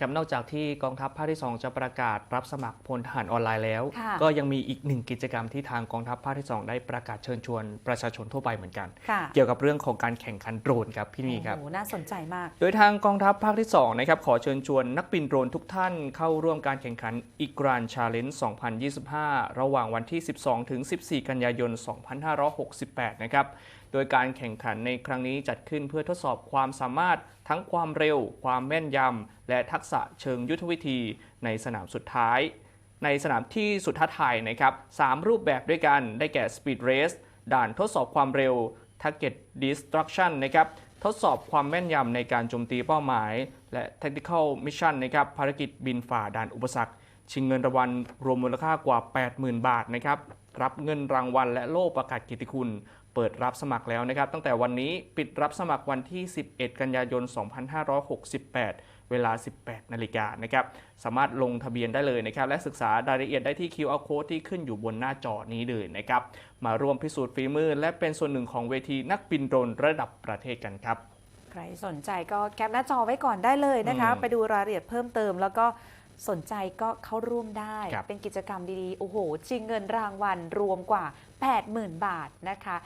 ครับนอกจากที่กองทัพภาคที่ 2 จะประกาศรับสมัครพลทหารออนไลน์แล้วค่ะก็ยังมีอีกหนึ่งกิจกรรมที่ทางกองทัพภาคที่ 2 ได้ประกาศเชิญชวนประชาชนทั่วไปเหมือนกันค่ะเกี่ยวกับเรื่องของการแข่งขันโดรนครับพี่นีครับโอ้โหน่าสนใจมาก โดยทางกองทัพภาคที่2นะครับขอเชิญชวนนักบินโดรนทุกท่านเข้าร่วมการแข่งขันอีกรานชาเลนจ์2025 ระหว่างวันที่ 12 ถึง 14 กันยายน 2568 นะครับโดยการแข่งขันในครั้งนี้จัดขึ้นเพื่อทดสอบความสามารถทั้งความเร็ว ความแม่นยำและทักษะเชิงยุทธวิธีในสนามสุดท้าย ในสนามที่สุดท้าทายนะครับสามรูปแบบด้วยกันได้แก่ Speed Race ด่านทดสอบความเร็ว Target Destruction นะครับทดสอบความแม่นยำในการโจมตีเป้าหมาย และ Tactical Mission นะครับภารกิจบินฝ่าด่านอุปสรรค ชิงเงินรางวัลรวมมูลค่ากว่า 80,000 บาทนะครับรับเงินรางวัลและโล่ประกาศกียรติคุณ เปิดรับสมัครแล้วนะครับ ตั้งแต่วันนี้ปิดรับสมัครวันที่ 11 กันยายน 2568 เวลา 18 นาฬิกานะครับสามารถลงทะเบียนได้เลยนะครับและศึกษารายละเอียดได้ที่ QR code ที่ขึ้นอยู่บนหน้าจอนี้เลยนะครับมาร่วมพิสูจน์ฝีมือ และเป็นส่วนหนึ่งของเวทีนักบินโดรนระดับประเทศกันครับใครสนใจก็แคปหน้าจอไว้ก่อนได้เลยนะคะอืมไปดูรายละเอียดเพิ่มเติม แล้วก็สนใจก็เข้าร่วมได้ครับเป็นกิจกรรมดีๆ โอ้โหชิงเงินรางวัลรวมกว่า 80,000 บาทนะคะ